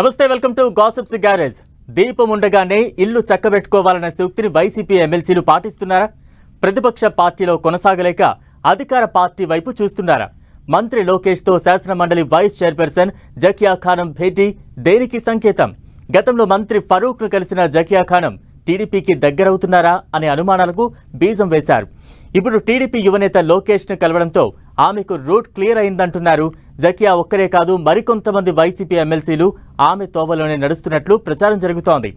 నమస్తే welcome to gossips garage. దీపం ఉండగానే ఇల్లు చక్కబెట్టుకోవాలన్న సూక్తిని వైసీపీ ఎమ్మెల్సీలు పాటిస్తున్నారా? ప్రతిపక్ష పార్టీలో కొనసాగలేక అధికార పార్టీ వైపు చూస్తున్నారా? మంత్రి లోకేష్తో శాసనమండలి వైస్ చైర్పర్సన్ జకియా ఖానం భేటీ దేనికి సంకేతం? గతంలో మంత్రి ఫరూక్ను కలిసిన జకియా ఖానం టీడీపీకి దగ్గరవుతున్నారా అనే అనుమానాలకు బీజం వేశారు. ఇప్పుడు టీడీపీ యువనేత లోకేష్ను కలవడంతో ఆమెకు రూట్ క్లియర్ అయిందంటున్నారు జకియా ఒక్కరే కాదు మరికొంతమంది వైసీపీ ఎమ్మెల్సీలు ఆమె తోవలోనే నడుస్తున్నట్లు ప్రచారం జరుగుతోంది.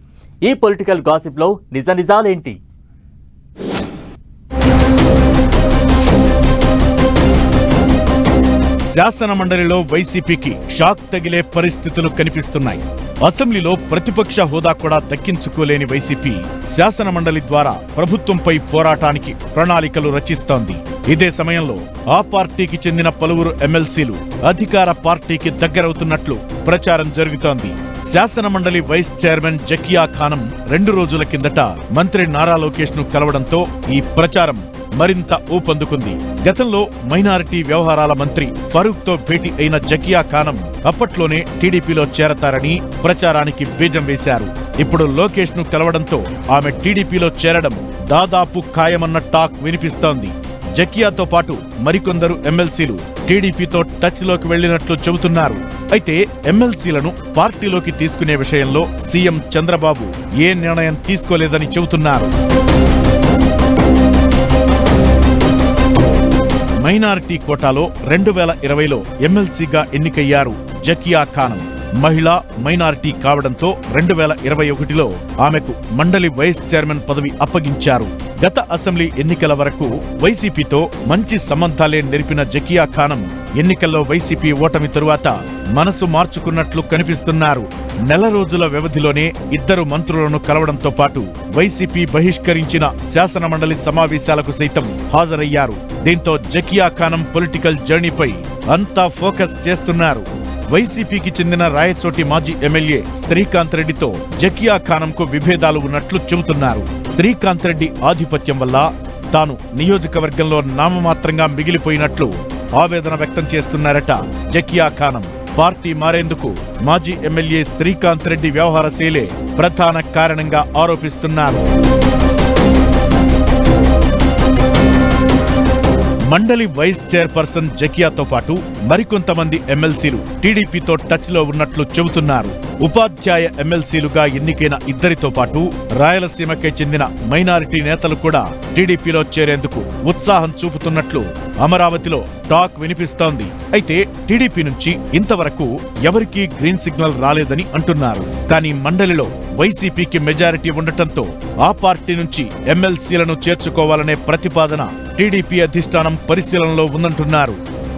ఈ పొలిటికల్ గాసిప్లో నిజ నిజాలేంటి? శాసన మండలిలో వైసీపీకి షాక్ తగిలే పరిస్థితులు కనిపిస్తున్నాయి. అసెంబ్లీలో ప్రతిపక్ష హోదా కూడా దక్కించుకోలేని వైసీపీ శాసన మండలి ద్వారా ప్రభుత్వంపై పోరాటానికి ప్రణాళికలు రచిస్తోంది. ఇదే సమయంలో ఆ పార్టీకి చెందిన పలువురు ఎమ్మెల్సీలు అధికార పార్టీకి దగ్గరవుతున్నట్లు ప్రచారం జరుగుతోంది. శాసనమండలి వైస్ చైర్మన్ జకియా ఖానం రెండు రోజుల కిందట మంత్రి నారా లోకేష్ను కలవడంతో ఈ ప్రచారం మరింత ఊపందుకుంది. గతంలో మైనారిటీ వ్యవహారాల మంత్రి ఫరూక్తో భేటీ అయిన జకియా ఖానం అప్పట్లోనే టీడీపీలో చేరతారని ప్రచారానికి బీజం వేశారు. ఇప్పుడు లోకేష్ను కలవడంతో ఆమె టీడీపీలో చేరడం దాదాపు ఖాయమన్న టాక్ వినిపిస్తోంది. జకియాతో పాటు మరికొందరు ఎమ్మెల్సీలు టీడీపీతో టచ్లోకి వెళ్ళినట్లు చెబుతున్నారు. అయితే ఎమ్మెల్సీలను పార్టీలోకి తీసుకునే విషయంలో సీఎం చంద్రబాబు ఏ నిర్ణయం తీసుకోలేదని చెబుతున్నారు. మైనారిటీ కోటాలో రెండు వేల ఇరవైలో ఎమ్మెల్సీగా ఎన్నికయ్యారు జకియా ఖానం. మహిళ మైనారిటీ కావడంతో రెండు వేల ఇరవై ఒకటిలో ఆమెకు మండలి వైస్ చైర్మన్ పదవి అప్పగించారు. గత అసెంబ్లీ ఎన్నికల వరకు వైసీపీతో మంచి సంబంధాలే నెరిపిన జకియా ఖానం ఎన్నికల్లో వైసీపీ ఓటమి తరువాత మనసు మార్చుకున్నట్లు కనిపిస్తున్నారు. నెల రోజుల వ్యవధిలోనే ఇద్దరు మంత్రులను కలవడంతో పాటు వైసీపీ బహిష్కరించిన శాసనమండలి సమావేశాలకు సైతం హాజరయ్యారు. దీంతో జకియా ఖానం పొలిటికల్ జర్నీపై అంతా ఫోకస్ చేస్తున్నారు. వైసీపీకి చెందిన రాయచోటి మాజీ ఎమ్మెల్యే శ్రీకాంత్ రెడ్డితో జకియా ఖానంకు విభేదాలు ఉన్నట్లు చెబుతున్నారు. శ్రీకాంత్ రెడ్డి ఆధిపత్యం వల్ల తాను నియోజకవర్గంలో నామమాత్రంగా మిగిలిపోయినట్లు ఆవేదన వ్యక్తం చేస్తున్నారట జకియా ఖానం. పార్టీ మారేందుకు మాజీ ఎమ్మెల్యే శ్రీకాంత్ రెడ్డి వ్యవహార శైలే ప్రధాన కారణంగా ఆరోపిస్తున్నారు. మండలి వైస్ చైర్పర్సన్ జకియాతో పాటు మరికొంతమంది ఎమ్మెల్సీలు టీడీపీతో టచ్లో ఉన్నట్లు చెబుతున్నారు. ఉపాధ్యాయ ఎమ్మెల్సీలుగా ఎన్నికైన ఇద్దరితో పాటు రాయలసీమకే చెందిన మైనారిటీ నేతలు కూడా టీడీపీలో చేరేందుకు ఉత్సాహం చూపుతున్నట్లు అమరావతిలో టాక్ వినిపిస్తోంది. అయితే టీడీపీ నుంచి ఇంతవరకు ఎవరికీ గ్రీన్ సిగ్నల్ రాలేదని అంటున్నారు. కానీ మండలిలో వైసీపీకి మెజారిటీ ఉండటంతో ఆ పార్టీ నుంచి ఎమ్మెల్సీలను చేర్చుకోవాలనే ప్రతిపాదన టీడీపీ అధిష్టానం పరిశీలనలో ఉందంటున్నారు.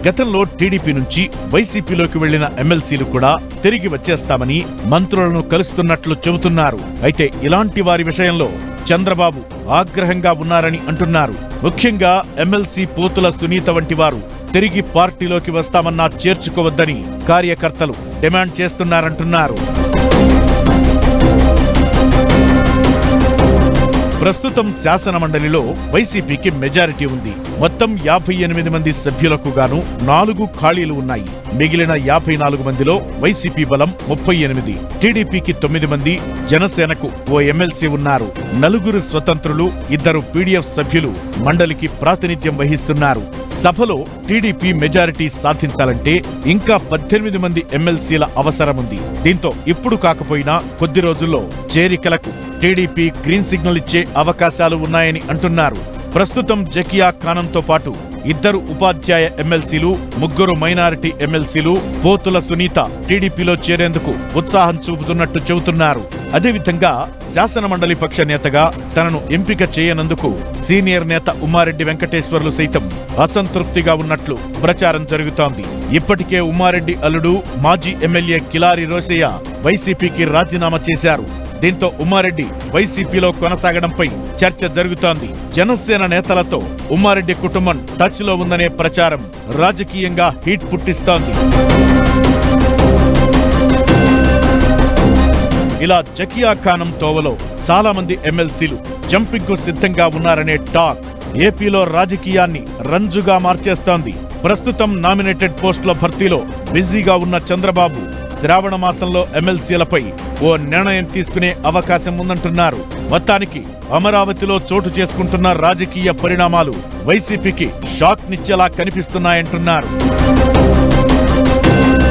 గతంలో టీడీపీ నుంచి వైసీపీలోకి వెళ్ళిన ఎమ్మెల్సీలు కూడా తిరిగి వచ్చేస్తామని మంత్రులను కలుస్తున్నట్లు చెబుతున్నారు. అయితే ఇలాంటి వారి విషయంలో చంద్రబాబు ఆగ్రహంగా ఉన్నారని అంటున్నారు. ముఖ్యంగా ఎమ్మెల్సీ పోతుల సునీత వంటి వారు తిరిగి పార్టీలోకి వస్తామన్నా చేర్చుకోవద్దని కార్యకర్తలు డిమాండ్ చేస్తున్నారంటున్నారు. ప్రస్తుతం శాసన మండలిలో వైసీపీకి మెజారిటీ ఉంది. మొత్తం యాభై ఎనిమిది మంది సభ్యులకు గాను నాలుగు ఖాళీలు ఉన్నాయి. మిగిలిన యాభై నాలుగు మందిలో వైసీపీ బలం ముప్పై ఎనిమిది టీడీపీకి తొమ్మిది మంది జనసేనకు ఓ ఎమ్మెల్సీ ఉన్నారు. నలుగురు స్వతంత్రులు ఇద్దరు పీడీఎఫ్ సభ్యులు మండలికి ప్రాతినిధ్యం వహిస్తున్నారు. సభలో టీడీపీ మెజారిటీ సాధించాలంటే ఇంకా పద్దెనిమిది మంది ఎమ్మెల్సీల అవసరముంది. దీంతో ఇప్పుడు కాకపోయినా కొద్ది రోజుల్లో చేరికలకు టీడీపీ గ్రీన్ సిగ్నల్ ఇచ్చే అవకాశాలు ఉన్నాయని అంటున్నారు. ప్రస్తుతం జకియా ఖానంతో పాటు ఇద్దరు ఉపాధ్యాయ ఎమ్మెల్సీలు ముగ్గురు మైనారిటీ ఎమ్మెల్సీలు పోతుల సునీత టీడీపీలో చేరేందుకు ఉత్సాహం చూపుతున్నట్టు చెబుతున్నారు. అదేవిధంగా శాసనమండలి పక్ష నేతగా తనను ఎంపిక చేయనందుకు సీనియర్ నేత ఉమ్మారెడ్డి వెంకటేశ్వర్లు సైతం అసంతృప్తిగా ఉన్నట్లు ప్రచారం జరుగుతోంది. ఇప్పటికే ఉమ్మారెడ్డి అల్లుడు మాజీ ఎమ్మెల్యే కిలారి రోసయ్య వైసీపీకి రాజీనామా చేశారు. దీంతో ఉమ్మారెడ్డి వైసీపీలో కొనసాగడంపై చర్చ జరుగుతోంది. జనసేన నేతలతో ఉమ్మారెడ్డి కుటుంబం టచ్లో ఉందనే ప్రచారం రాజకీయంగా హీట్ పుట్టిస్తోంది. ఇలా జకియా ఖానం తోవలో చాలా మంది ఎమ్మెల్సీలు జంపింగ్కు సిద్ధంగా ఉన్నారనే టాక్ ఏపీలో రాజకీయాన్ని రంజుగా మార్చేస్తోంది. ప్రస్తుతం నామినేటెడ్ పోస్టుల భర్తీలో బిజీగా ఉన్న చంద్రబాబు శ్రావణ మాసంలో ఎమ్మెల్సీలపై ఓ నిర్ణయం తీసుకునే అవకాశం ఉందంటున్నారు. మొత్తానికి అమరావతిలో చోటు చేసుకుంటున్న రాజకీయ పరిణామాలు వైసీపీకి షాక్ నిచ్చేలా కనిపిస్తున్నాయంటున్నారు.